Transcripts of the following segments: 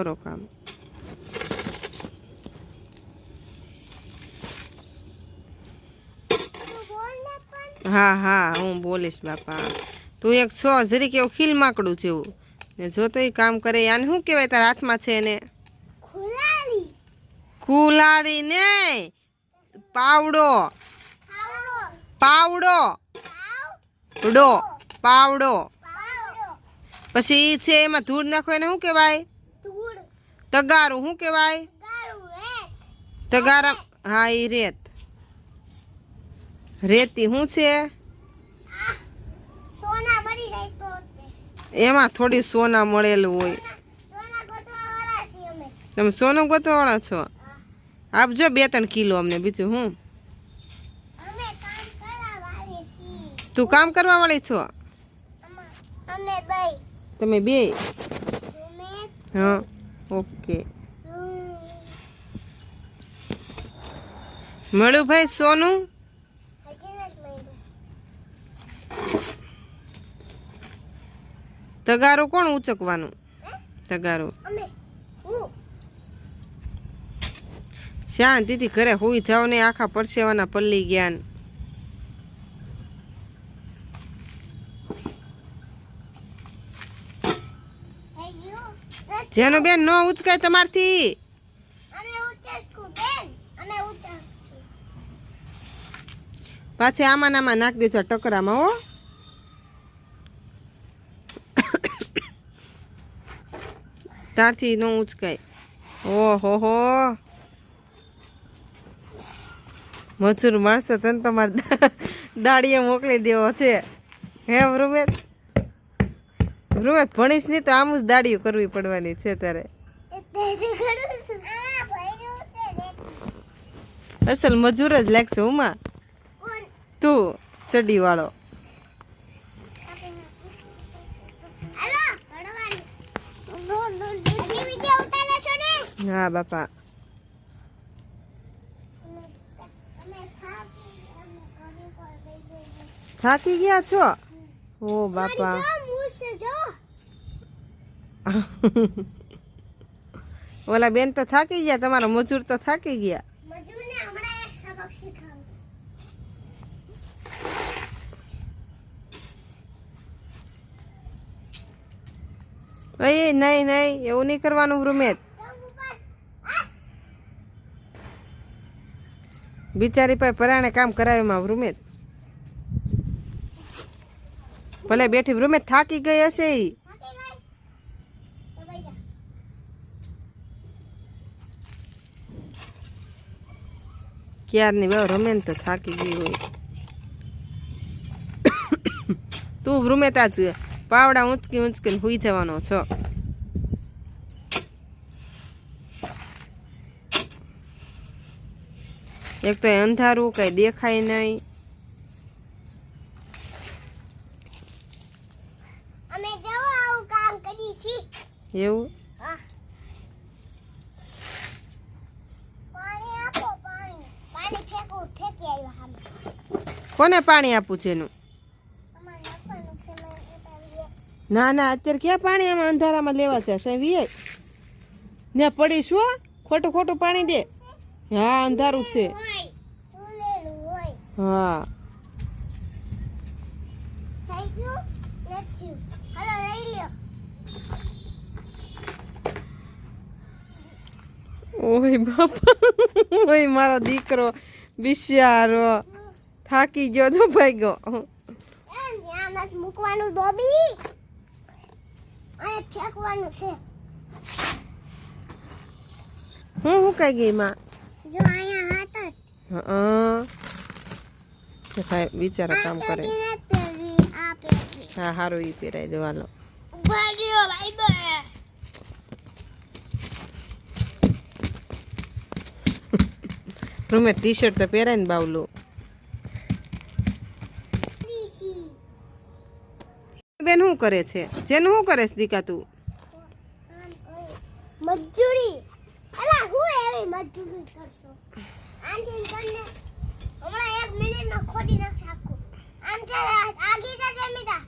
કરો કામ હા હા હું બોલીશ બાપા. તું એક છો જરીક એવું ખીલ માકડું જેવું ને જો તો એ કામ કરે આને શું કહેવાય તારા હાથમાં છે એને? કુલાડી ને? પાવડો. પાવડો. ડો પાવડો. પછી છે એમાં ધૂળ નાખો એને શું કહેવાય? તગારું શું કહેવાય? તગારા હા એ રેત. રેતી શું છે. એમાં થોડી સોના મળેલું હોય. સોના ગોતવા વાળા તમે છો? આપજો બે ત્રણ કિલો અમને બીજું હું? તું કામ કરવા વાળી છો તમે બે? તમે હા. ઓકે. મળ્યું ભાઈ સોનું? તગારું કોણ ઉચકવાનું? તગારો. શાંતિથી ઘરે હોઈ જાવ ને આખા પરસેવાના પલ્લી ગયા ને. થઈ ગયું નથી. જેનું બેન નો ઉચકાય તમારથી. પાછી આમાં આમાં નાખી દેજો ટકરામાં હો. તારથી નો ઉચકાય. ઓહો હો. મજૂર માણસો તને તમારે દાડીએ મોકલી દેવો છે. હે વૃમેશ? વૃમેશ ભણીશ નહીં તો આમ જ દાડીઓ કરવી પડવાની છે તારે. અસલ મજૂર જ લાગશે ઉમા. તું ચડી વાળો હા, બાપા. થાકી ગયા છો? ઓ, બાપા. ઓલા બેન તો થાકી ગયા તમારા મજૂર તો થાકી ગયા. નહીં નહીં એવું નહીં કરવાનું આ બિચારી પાસે પરાણે કામ કરાવે માં રૂમેત ભલે બેઠી રૂમેત થાકી ગઈ હશે ઈ થાકી ગઈ તો ભાઈ જા ક્યારની બહુ રમે ને તો થાકી ગઈ હોય. તું રૂમેત જ પાવડા ઊંચકી ઊંચકીને હુઈ જવાનો છો. એક તો અંધારું કઈ દેખાય નહીં. એવું હા પાણી આપો પાણી પાણી ફેંકો ફેંકી આવ્યા સામે કોને પાણી આપું છે એનું? ના ના અત્યારે ક્યાં પાણી આમાં અંધારામાં લેવા છે? સાહેબ ને પડીશ હો. ખોટું ખોટું પાણી દે. હા અંધારું છે. હા. ઓય બાપા ઓય મારો દીકરો બિચારો થાકી ગયો તો ભાઈ ગયો. મૂકવાનું દોબી. અને ફેંકવાનું છે. હું હું કઈ ગઈ માં? જો અહીંયા હાથ હા. તો ભાઈ બિચારા કામ કરે. હા સારું ઈ પહેરાઈ દેવાનો. હાલો ભાઈ. રૂમે ટી શર્ટ તો પહેરાય ને બાવલું. બેન શું કરે છે? જેનું શું કરે છે દીકા તું? મજૂરી. અલા હું એવી મજૂરી કરશો આંટી કરીને હમણાં એક મિનિટમાં ખોદી નાખ આખું આમ છે આગી જા જમીદા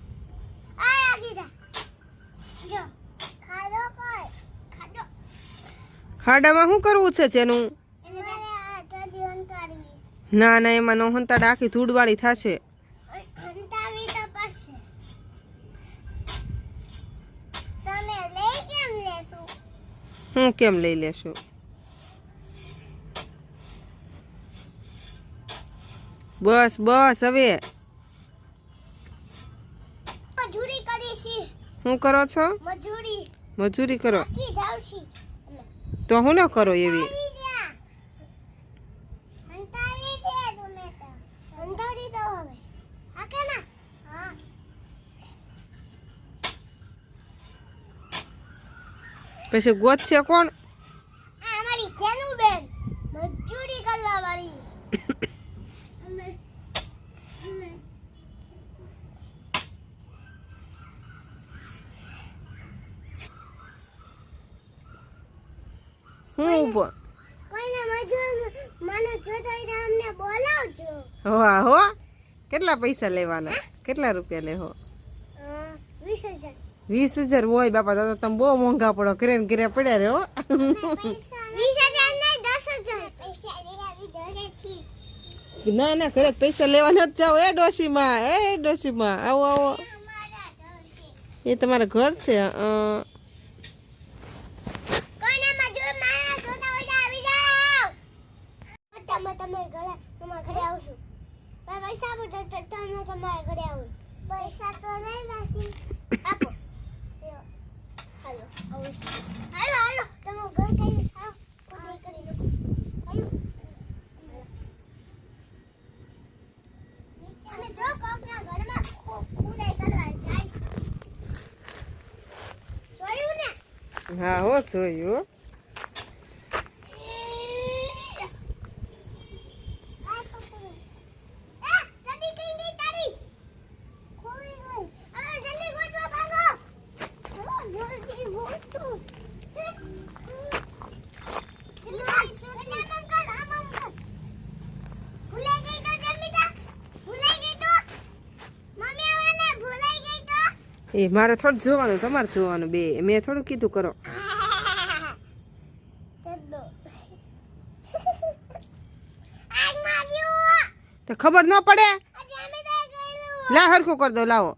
આ આગી જા જો ખાડો કોઈ? ખાડો ખાડામાં શું કરવું છે જેનું? ના ના એમાં નો હંતાડ આખી ધૂળવાળી થશે. હું કેમ લઈ લેશો? બસ બસ હવે. મજૂરી કરી છી. શું કરો છો? મજૂરી. મજૂરી કરો. તો હું ન કરો એવી? હંતાડી દો હવે. હા કે ના હા પછી ગોત છે કોણ? અમારી બેન. મજૂરી કરવા વાળી હું ઊભો કોઈને મજૂર મને જોતા હોય અમને બોલાવજો. હા હો. કેટલા પૈસા લેવાના? કેટલા રૂપિયા લેહો અ, વીસ હજાર હોય બાપા દાદા, તમે બહુ મોંઘા પડો, ઘરે ને ઘરે પડ્યા રે હો હજાર નહીં દસ હજાર પૈસા લેવી ઘરેથી ના ના, ઘરે પૈસા લેવા નથી જાઓ એ ડોશીમાં એ ડોશીમાં, આવો આવો. એ તમારા ઘર છે પૈસા તો મજૂર હાલો. હાલો હાલો તમારું ઘર કઈ હા કોઈ કરી દો હાલો અમે જો કોકના ઘરમાં ખુ- ખુદાઈ કરવા જઈશ જોયું ને હા હો જોયું હો. એ મારે થોડું જોવાનું તમારે જોવાનું બે. મેં થોડું કીધું કરો. તો ખબર ન પડે? લા હરખું કરી દો લાવો.